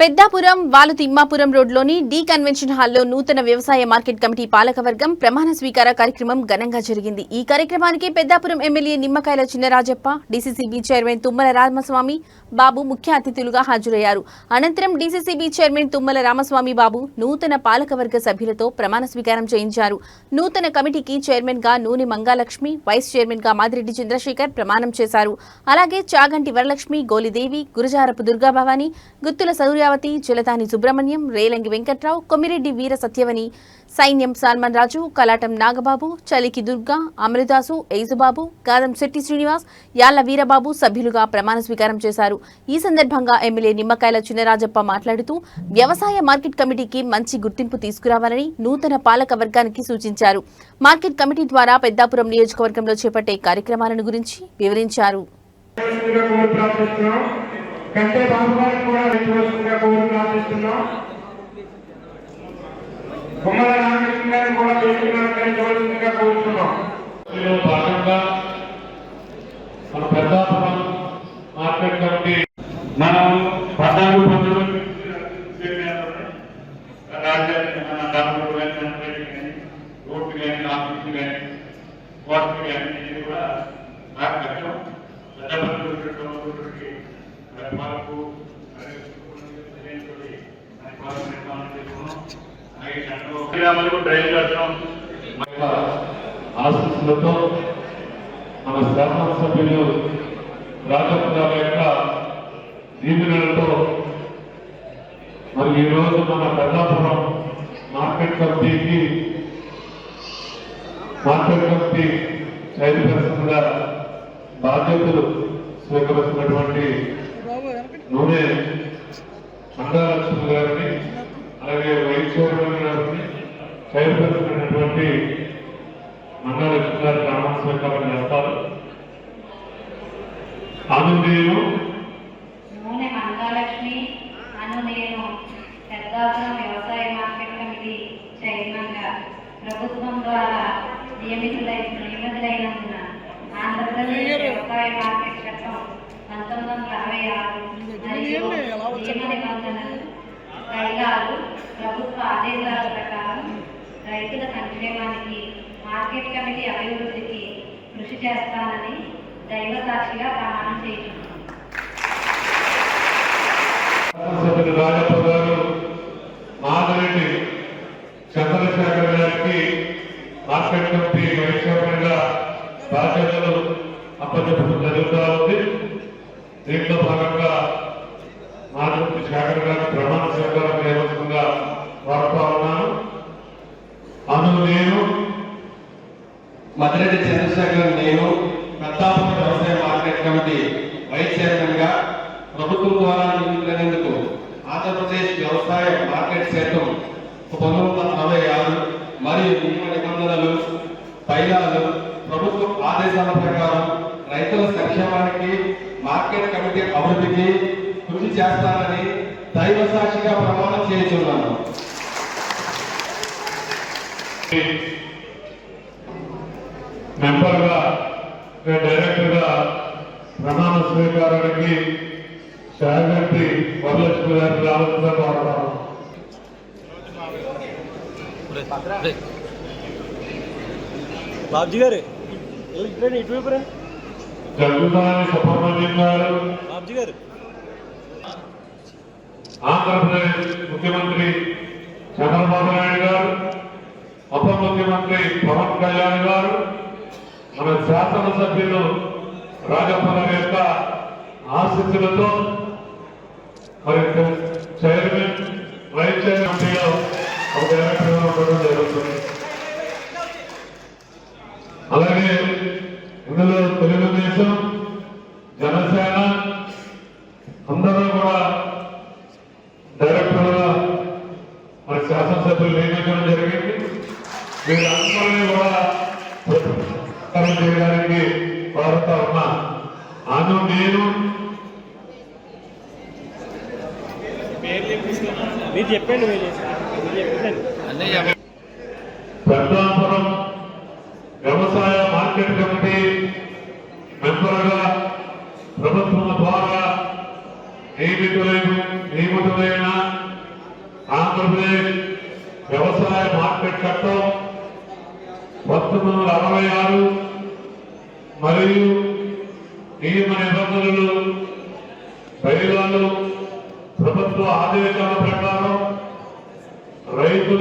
పెద్దాపురం వాలు తిమ్మాపురం రోడ్లోని D convention హాల్లో నూతన వ్యవసాయ మార్కెట్ కమిటీ పాలకవర్గం ప్రమాణ స్వీకార కార్యక్రమం ఘనంగా జరిగింది. ఈ కార్యక్రమానికి Peddapuram MLA Nimmakayala Chinarajappa DCCB chairman Tummala Ramaswamy Babu ముఖ్య అతిథులుగా హాజరయ్యారు. అనంతరం డీసీసీబీ చైర్మన్ తుమ్మల రామస్వామి బాబు నూతన పాలకవర్గ సభ్యులతో ప్రమాణ స్వీకారం చేయించారు. నూతన కమిటీకి చైర్మన్గా నూనె మంగాలక్ష్మి వైస్ చైర్మన్గా మాదిరెడ్డి చంద్రశేఖర్ ప్రమాణం చేశారు. అలాగే చాగంటి వరలక్ష్మి గోలిదేవి గురజారపు దుర్గాభవాని గుత్తుల అమరావతి జలతాని సుబ్రహ్మణ్యం రేలంగి వెంకట్రావు కొమ్మిరెడ్డి వీర సత్యవని సైన్యం సల్మాన్ రాజు కలాటం నాగబాబు చలికి దుర్గా అమృదాసు ఎయిజుబాబు గాదం శెట్టి శ్రీనివాస్ యాళ్ళ వీరబాబు సభ్యులుగా ప్రమాణ స్వీకారం చేశారు. ఈ సందర్భంగా ఎమ్మెల్యే నిమ్మకాయల చిన్నరాజప్ప మాట్లాడుతూ వ్యవసాయ మార్కెట్ కమిటీకి మంచి గుర్తింపు తీసుకురావాలని నూతన పాలక వర్గానికి సూచించారు. మార్కెట్ కమిటీ ద్వారా పెద్దాపురం నియోజకవర్గంలో చేపట్టే కార్యక్రమాలను గురించి వివరించారు. చేయవలసిందిగా కంటే బాబు గారికి కూడా చేయవలసిందిగా కోరి ప్రార్థిస్తున్నాం. కుమ్మల రామకృష్ణ గారిని కూడా చేయవలసిందిగా కోరుతున్నాం. భాగంగా మన పెద్దాపురం మార్కెట్ కమిటీ మనం పద్నాలుగు పంతొమ్మిది కానీ ఆఫీసులు కానీ కానీ ఇది కూడా నాకు లక్ష్యం పెద్ద పాలకు నిర్మాణం చేసుకున్నాం. అలాగే చట్టంలో గ్రామాలకు డ్రైవ్ కట్టడం ఆశీస్సులతో మన శాసనసభ్యులు రాజపురాల యొక్క దీవెనలతో మరి ఈరోజు మన పెద్దాపురం మార్కెట్ కమిటీకి మార్కెట్ కమిటీ చైర్పర్సన్గా బాధ్యతలు స్వీకరిస్తున్నటువంటి నూనె మందాలక్ష్మి గారిని అలాగే వైస్ చైర్మన్ గారిని చైర్పర్సన్ అయినటువంటి మండలక్ష్మి గారి ప్రమాణ చేస్తారు. చేస్తారు నేను నూనె మందాలక్ష్మి అను నేను పెద్దాపురం వ్యవసాయ మార్కెట్ కమిటీ చైర్మన్గా ప్రభుత్వం ద్వారా నియమితులై నియమితులైనందున ఆంధ్రప్రదేశ్ వ్యవసాయ మార్కెట్ చట్టం పంతొమ్మిది వందల అరవై ఆరు రైగాలు ప్రభుత్వ ఆదేశాల ప్రకారం రైతుల సంక్షేమానికి మార్కెట్ కమిటీ అభివృద్ధికి కృషి చేస్తానని దైవ సాక్షిగా ప్రమాణం చేస్తున్నాను శాసనసభ్యులు రాజప్ప గారు మాధరెడ్డి చంద్రశేఖర్ గారికి మార్కెట్ కమిటీ వైస్ చైర్మన్గా బాధ్యతలు అప్పచెప్పడం జరుగుతూ ఉంది. దీంట్లో భాగంగా మాధరెడ్డి శేఖర్ గారి ప్రమాణ స్వీకారం చేయవలసిందిగా కోరుతా ఉన్నాను అను నేను మదిరెడ్డి చంద్రశేఖర్ నేను పెద్దాపురం వ్యవసాయ మార్కెట్ కమిటీ వైస్ చైర్మన్గా ప్రభుత్వం ద్వారా నియమించినందుకు ఆంధ్రప్రదేశ్ వ్యవసాయ మార్కెట్ చట్టం పంతొమ్మిది వందల అరవై ఆరు మరియు నియమ నిబంధనలు పైలాలు ప్రభుత్వ ఆదేశాల ప్రకారం రైతుల సంక్షేమానికి మార్కెట్ కమిటీ అభివృద్ధికి కృషి చేస్తానని దైవ సాక్షిగా ప్రమాణం చేస్తున్నాను మెంబర్గా డైరెక్టర్గా ప్రమాణ స్వీకారానికి శాగంటి వరలక్ష్మి గారికి రావాల్సిందిగా కోరుతాను బాబ్జీ గారు ఇటువైపు రండి జరుగుతానని సుబ్రహ్మణ్యం గారు బాబ్జీ గారు. ఆంధ్రప్రదేశ్ ముఖ్యమంత్రి చంద్రబాబు నాయుడు గారు ఉప ముఖ్యమంత్రి పవన్ కళ్యాణ్ గారు మన శాసనసభ్యులు రాజప్పల యొక్క ఆశీస్సులతో మరి చైర్మన్ వైస్ చైర్మన్లో ఒక ఉండడం జరుగుతుంది. అలాగే ఇందులో తెలుగుదేశం జనసేన అందరూ కూడా డైరెక్టర్గా మరి శాసనసభ్యులు నియమించడం జరిగింది. మీరు అందరినీ కూడా ప్రతిపాదన చేయడానికి కోరుతా ఉన్నా. అను నేను మీరు చెప్పండి పెద్దాపురం వ్యవసాయ మార్కెట్ కమిటీ మెంబర్గా ప్రభుత్వం ద్వారా నియమితులైన నియమితులైన ఆంధ్రప్రదేశ్ వ్యవసాయ మార్కెట్ చట్టం పంతొమ్మిది వందల అరవై ఆరు మరియు నియమ నిబంధనలు బయలాలు ప్రభుత్వ ఆదేశాల ప్రకారం రైతులు